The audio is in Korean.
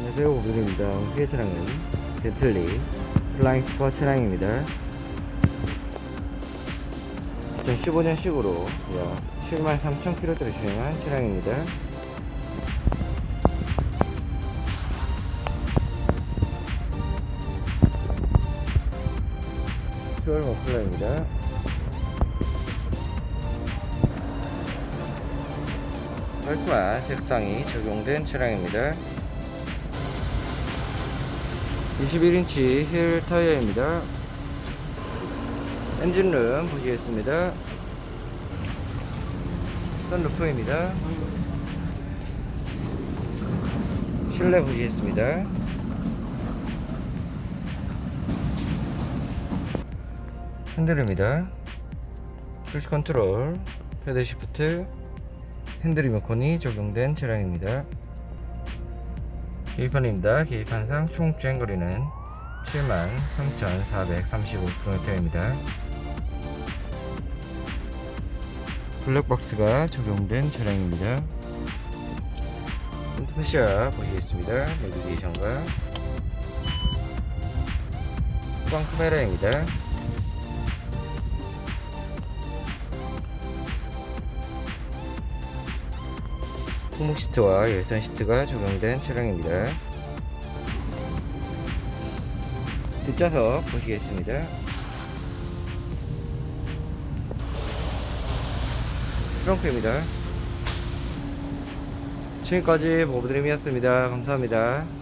안녕하세요. 오늘입니다. 후에 차량은 벤틀리 플라잉 스퍼 차량입니다. 2015년식으로 약 73,000km를 주행한 차량입니다. 퓨얼 머플러입니다. 깔끔한 색상이 적용된 차량입니다 21인치 힐 타이어입니다. 엔진룸 보시겠습니다. 선루프입니다. 실내 보시겠습니다. 핸들입니다. 크루즈 컨트롤, 패드 시프트, 핸들 리모컨이 적용된 차량입니다. 계기판입니다. 계기판상 총 주행거리는 73,435km입니다. 블랙박스가 적용된 차량입니다. 프런트패시아 보시겠습니다. 내비게이션과 후방 카메라입니다. 후목 시트와 열선 시트가 적용된 차량입니다. 뒷좌석 보시겠습니다. 트렁크입니다. 지금까지 보브드림이었습니다. 감사합니다.